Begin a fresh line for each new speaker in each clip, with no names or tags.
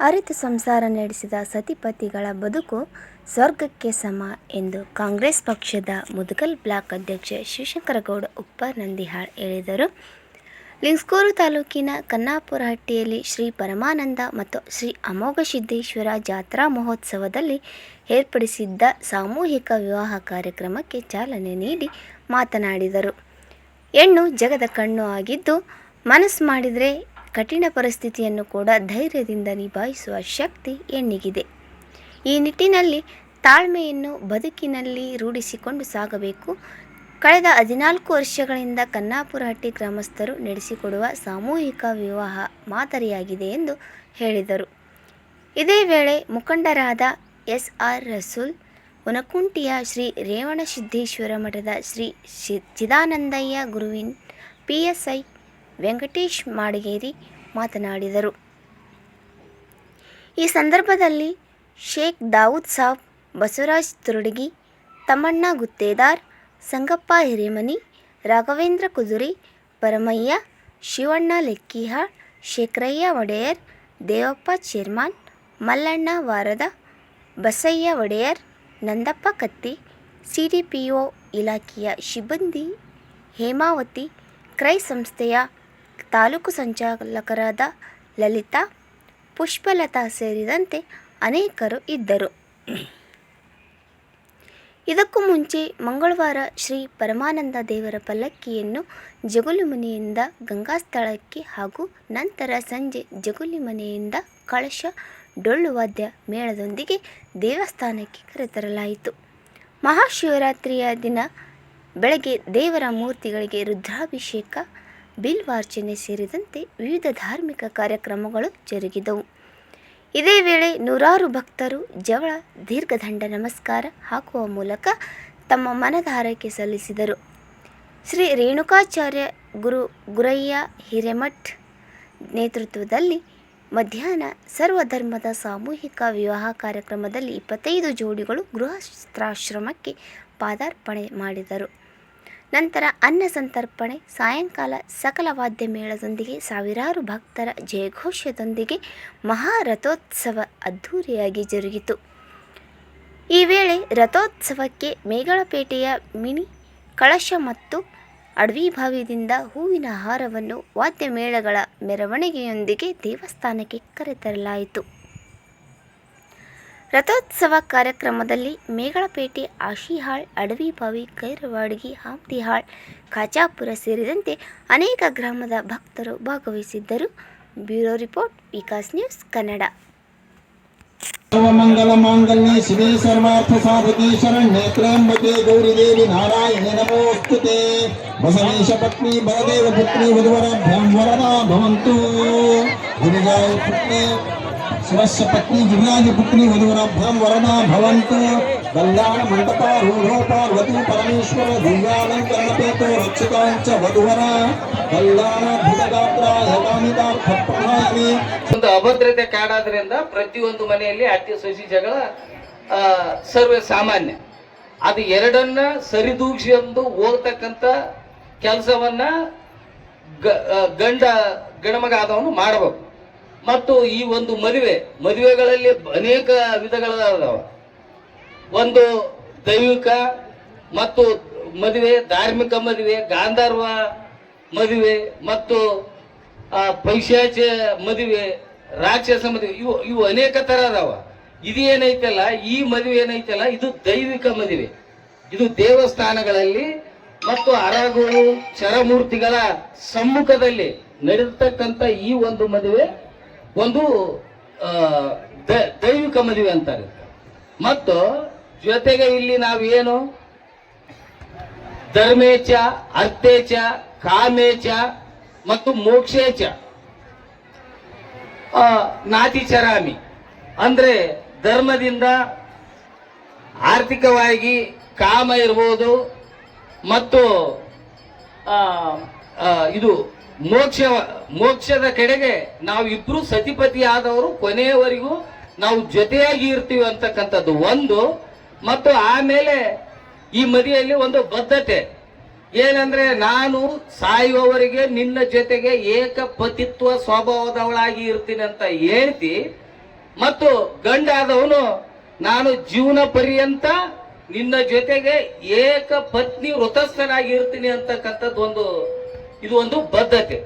ಅರಿತು ಸಂಸಾರ ನಡೆಸಿದ ಸತಿಪತಿಗಳ ಬದುಕು ಸ್ವರ್ಗಕ್ಕೆ ಸಮ ಎಂದು ಕಾಂಗ್ರೆಸ್ ಪಕ್ಷದ ಮುದಗಲ್ ಬ್ಲಾಕ್ ಅಧ್ಯಕ್ಷ ಶಿವಶಂಕರಗೌಡ ಉಪ್ಪ ನಂದಿಹಾಳ್ ಹೇಳಿದರು. ಲಿಂಗ್ಸ್ಕೂರು ತಾಲೂಕಿನ ಕನ್ನಾಪುರಹಟ್ಟಿಯಲ್ಲಿ ಶ್ರೀ ಪರಮಾನಂದ ಮತ್ತು ಶ್ರೀ ಅಮೋಘ ಸಿದ್ದೇಶ್ವರ ಜಾತ್ರಾ ಮಹೋತ್ಸವದಲ್ಲಿ ಏರ್ಪಡಿಸಿದ್ದ ಸಾಮೂಹಿಕ ವಿವಾಹ ಕಾರ್ಯಕ್ರಮಕ್ಕೆ ಚಾಲನೆ ನೀಡಿ ಮಾತನಾಡಿದರು. ಹೆಣ್ಣು ಜಗದ ಕಣ್ಣು ಆಗಿದ್ದು, ಮನಸ್ಸು ಮಾಡಿದರೆ ಕಠಿಣ ಪರಿಸ್ಥಿತಿಯನ್ನು ಕೂಡ ಧೈರ್ಯದಿಂದ ನಿಭಾಯಿಸುವ ಶಕ್ತಿ ಹೆಣ್ಣಿಗಿದೆ ಈ ನಿಟ್ಟಿನಲ್ಲಿ ತಾಳ್ಮೆಯನ್ನು ಬದುಕಿನಲ್ಲಿ ರೂಢಿಸಿಕೊಂಡು ಸಾಗಬೇಕು. ಕಳೆದ ಹದಿನಾಲ್ಕು ವರ್ಷಗಳಿಂದ ಕನ್ನಾಪುರಹಟ್ಟಿ ಗ್ರಾಮಸ್ಥರು ನಡೆಸಿಕೊಡುವ ಸಾಮೂಹಿಕ ವಿವಾಹ ಮಾದರಿಯಾಗಿದೆ ಎಂದು ಹೇಳಿದರು. ಇದೇ ವೇಳೆ ಮುಖಂಡರಾದ ಎಸ್ ಆರ್ ರಸೂಲ್ ಉನಕುಂಟಿಯ ಶ್ರೀ ರೇವಣಸಿದ್ದೇಶ್ವರ ಮಠದ Shri Chidanandayya ಗುರುವಿನ್ P S I Venkatesh Madageri ಮಾತನಾಡಿದರು. ಈ ಸಂದರ್ಭದಲ್ಲಿ ಶೇಖ್ ದಾವೂದ್ ಸಾಬ್, ಬಸವರಾಜ್ ತುರುಡಗಿ, ತಮ್ಮಣ್ಣ ಗುತ್ತೇದಾರ್, ಸಂಗಪ್ಪ ಹಿರೇಮನಿ, ರಾಘವೇಂದ್ರ ಕುದುರಿ, Paramayya, Shivanna Lekkihal Shekharaiah Wadiyar, Devappa chairman, Mallanna Varada, Basayya Odeyar, Nandappa Katti C D P ಇಲಾಖೆಯ ಸಿಬ್ಬಂದಿ, ಹೇಮಾವತಿ, ಕ್ರೈ ಸಂಸ್ಥೆಯ ತಾಲೂಕು ಸಂಚಾಲಕರಾದ ಲಲಿತಾ, ಪುಷ್ಪಲತಾ ಸೇರಿದಂತೆ ಅನೇಕರು ಇದ್ದರು. ಇದಕ್ಕೂ ಮುಂಚೆ ಮಂಗಳವಾರ ಶ್ರೀ ಪರಮಾನಂದ ದೇವರ ಪಲ್ಲಕ್ಕಿಯನ್ನು ಜಗುಲಿಮನೆಯಿಂದ ಗಂಗಾಸ್ಥಳಕ್ಕೆ ಹಾಗೂ ನಂತರ ಸಂಜೆ ಜಗುಲಿಮನೆಯಿಂದ ಕಳಶ ಡೊಳ್ಳು ವಾದ್ಯ ಮೇಳದೊಂದಿಗೆ ದೇವಸ್ಥಾನಕ್ಕೆ ಕರೆತರಲಾಯಿತು. ಮಹಾಶಿವರಾತ್ರಿಯ ದಿನ, ಬೆಳಗ್ಗೆ ದೇವರ ಮೂರ್ತಿಗಳಿಗೆ ರುದ್ರಾಭಿಷೇಕ ಬಿಲ್ವಾರ್ಚನೆ ಸೇರಿದಂತೆ ವಿವಿಧ ಧಾರ್ಮಿಕ ಕಾರ್ಯಕ್ರಮಗಳು ಜರುಗಿದವು. ಇದೇ ವೇಳೆ ನೂರಾರು ಭಕ್ತರು ಜವಳ, ದೀರ್ಘದಂಡ ನಮಸ್ಕಾರ ಹಾಕುವ ಮೂಲಕ ತಮ್ಮ ಮನದ ಹಾರೈಕೆ ಸಲ್ಲಿಸಿದರು. ಶ್ರೀ ರೇಣುಕಾಚಾರ್ಯ ಗುರು ಗುರಯ್ಯ ಹಿರೇಮಠ್ ನೇತೃತ್ವದಲ್ಲಿ ಮಧ್ಯಾಹ್ನ ಸರ್ವಧರ್ಮದ ಸಾಮೂಹಿಕ ವಿವಾಹ ಕಾರ್ಯಕ್ರಮದಲ್ಲಿ ಇಪ್ಪತ್ತೈದು ಜೋಡಿಗಳು ಗೃಹಸ್ಥಾಶ್ರಮಕ್ಕೆ ಪಾದಾರ್ಪಣೆ ಮಾಡಿದರು. ನಂತರ ಅನ್ನ ಸಂತರ್ಪಣೆ, ಸಾಯಂಕಾಲ ಸಕಲ ವಾದ್ಯ ಮೇಳದೊಂದಿಗೆ ಸಾವಿರಾರು ಭಕ್ತರ ಜಯಘೋಷದೊಂದಿಗೆ ಮಹಾರಥೋತ್ಸವ ಅದ್ಧೂರಿಯಾಗಿ ಜರುಗಿತು. ಈ ವೇಳೆ ರಥೋತ್ಸವಕ್ಕೆ ಮೇಗಳಪೇಟೆಯ ಮಿನಿ ಕಳಶ ಮತ್ತು ಅಡವಿಭಾವಿದಿಂದ ಹೂವಿನ ಹಾರವನ್ನು ವಾದ್ಯ ಮೇಳಗಳ ಮೆರವಣಿಗೆಯೊಂದಿಗೆ ದೇವಸ್ಥಾನಕ್ಕೆ ಕರೆತರಲಾಯಿತು. ರಥೋತ್ಸವ ಕಾರ್ಯಕ್ರಮದಲ್ಲಿ ಮೇಗಳಪೇಟೆ ಆಶಿಹಾಳ್ ಅಡವಿಬಾವಿ ಕೈರವಾಡಗಿ ಹಾಮ್ತಿಹಾಳ್ ಖಾಚಾಪುರ ಸೇರಿದಂತೆ ಅನೇಕ ಗ್ರಾಮದ ಭಕ್ತರು ಭಾಗವಹಿಸಿದ್ದರು. Bureau report, Vikas news, Kannada.
Sarvamangala ಮಾಂಗಲ್ಯ ಶಿವೇ ಸರ್ವಾರ್ಥ ಸಾಧಕಿ ಗೌರಿ ಗೌರಿದೇವಿ ನಾರಾಯಣ ನಮೋಸ್ತುತೆ ಬಸವೇಶ ಪತ್ನಿ ಬಲದೇವ ಪುತ್ರಿ ವಧುವರ ವರದಾ ಭವಂತು ಗಿರಿಜಾಯ ಪುತ್ರಿ ಶಿವಸ್ಯ ಪತ್ನಿ ಗಿರಿರಾಜ ಪುತ್ರಿ ವಧುವರಭ್ಯಂ ವರದಾ ಭವಂತು. ಕಲ್ಯಾಣ ಮಂಟಪ, ರೂಢೋ ಪಾರ್ವತಿ, ಪರಮೇಶ್ವರ ದಿವ್ಯಾಲಂಕರಣಪೇತೋ ರಕ್ಷಿತಾಂಚ ವಧುವರ.
ಒಂದು ಅಭದ್ರತೆ ಕಾಡಾದ್ರಿಂದ ಪ್ರತಿಯೊಂದು ಮನೆಯಲ್ಲಿ ಅತಿ ಸಸಿ ಜಗಳ ಸರ್ವೇ ಸಾಮಾನ್ಯ. ಅದು ಎರಡನ್ನ ಸರಿದೂಗಿಸಿಕೊಂಡು ಹೋಗ್ತಕ್ಕಂಥ ಕೆಲಸವನ್ನ ಗಂಡ ಗಣಮಗ ಆದವನು ಮಾಡಬೇಕು. ಮತ್ತು ಈ ಒಂದು ಮದುವೆ, ಮದುವೆಗಳಲ್ಲಿ ಅನೇಕ ವಿಧಗಳದಾವ ಒಂದು ದೈವಿಕ ಮತ್ತು ಮದುವೆ, ಧಾರ್ಮಿಕ ಮದುವೆ, ಗಾಂಧರ್ವ ಮದುವೆ ಮತ್ತು ಪೈಶಾಚ ಮದುವೆ, ರಾಕ್ಷಸ ಮದುವೆ, ಇವು ಇವು ಅನೇಕ ಥರ ಅದಾವ. ಇದು ಏನೈತಲ್ಲ ಈ ಮದುವೆ ಏನೈತಲ್ಲ, ಇದು ದೈವಿಕ ಮದುವೆ. ಇದು ದೇವಸ್ಥಾನಗಳಲ್ಲಿ ಮತ್ತು ಅರಗುಳು ಚರಮೂರ್ತಿಗಳ ಸಮ್ಮುಖದಲ್ಲಿ ನಡೆದತಕ್ಕಂಥ ಈ ಒಂದು ಮದುವೆ ಒಂದು ದೈವಿಕ ಮದುವೆ ಅಂತಾರೆ. ಮತ್ತು ಜೊತೆಗೆ ಇಲ್ಲಿ ನಾವೇನು ಧರ್ಮೇಚ, ಅರ್ಥೇಚ, ಕಾಮೇಚ ಮತ್ತು ಮೋಕ್ಷೇಚ. ನಾತಿಚರಾಮಿ ಅಂದ್ರೆ ಧರ್ಮದಿಂದ ಆರ್ಥಿಕವಾಗಿ ಕಾಮ ಇರ್ಬೋದು ಮತ್ತು ಇದು ಮೋಕ್ಷ, ಮೋಕ್ಷದ ಕಡೆಗೆ ನಾವು ಇಬ್ರು ಸತಿಪತಿ ಆದವರು ಕೊನೆಯವರೆಗೂ ನಾವು ಜೊತೆಯಾಗಿ ಇರ್ತೀವಿ ಅಂತಕ್ಕಂಥದ್ದು ಒಂದು. ಮತ್ತು ಆಮೇಲೆ ಈ ಮದಿಯಲ್ಲಿ ಒಂದು ಬದ್ಧತೆ. ಏನಂದ್ರೆ ನಾನು ಸಾಯುವವರಿಗೆ ನಿನ್ನ ಜೊತೆಗೆ ಏಕಪತಿತ್ವ ಸ್ವಭಾವದವಳಾಗಿ ಇರ್ತೀನಿ ಅಂತ ಹೇಳ್ತಿ. ಮತ್ತು ಗಂಡಾದವನು, ನಾನು ಜೀವನ ಪರ್ಯಂತ ನಿನ್ನ ಜೊತೆಗೆ ಏಕ ಪತ್ನಿ ವೃತಸ್ಥನಾಗಿ ಇರ್ತೀನಿ ಅಂತಕ್ಕಂಥದ್ದು ಒಂದು ಇದು ಒಂದು ಬದ್ಧತೆ.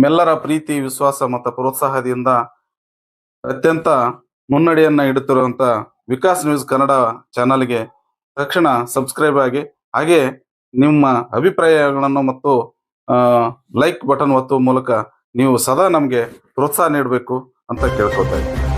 ನಿಮ್ಮೆಲ್ಲರ ಪ್ರೀತಿ, ವಿಶ್ವಾಸ ಮತ್ತು ಪ್ರೋತ್ಸಾಹದಿಂದ ಅತ್ಯಂತ ಮುನ್ನಡೆಯನ್ನ ಇಡುತ್ತಿರುವಂತ ವಿಕಾಸ್ ನ್ಯೂಸ್ ಕನ್ನಡ ಚಾನಲ್ಗೆ ತಕ್ಷಣ ಸಬ್ಸ್ಕ್ರೈಬ್ ಆಗಿ, ಹಾಗೆ ನಿಮ್ಮ ಅಭಿಪ್ರಾಯಗಳನ್ನು ಮತ್ತು ಲೈಕ್ ಬಟನ್ ಒತ್ತುವ ಮೂಲಕ ನೀವು ಸದಾ ನಮಗೆ ಪ್ರೋತ್ಸಾಹ ನೀಡಬೇಕು ಅಂತ ಕೇಳ್ಕೊತಾ ಇದ್ದೀನಿ.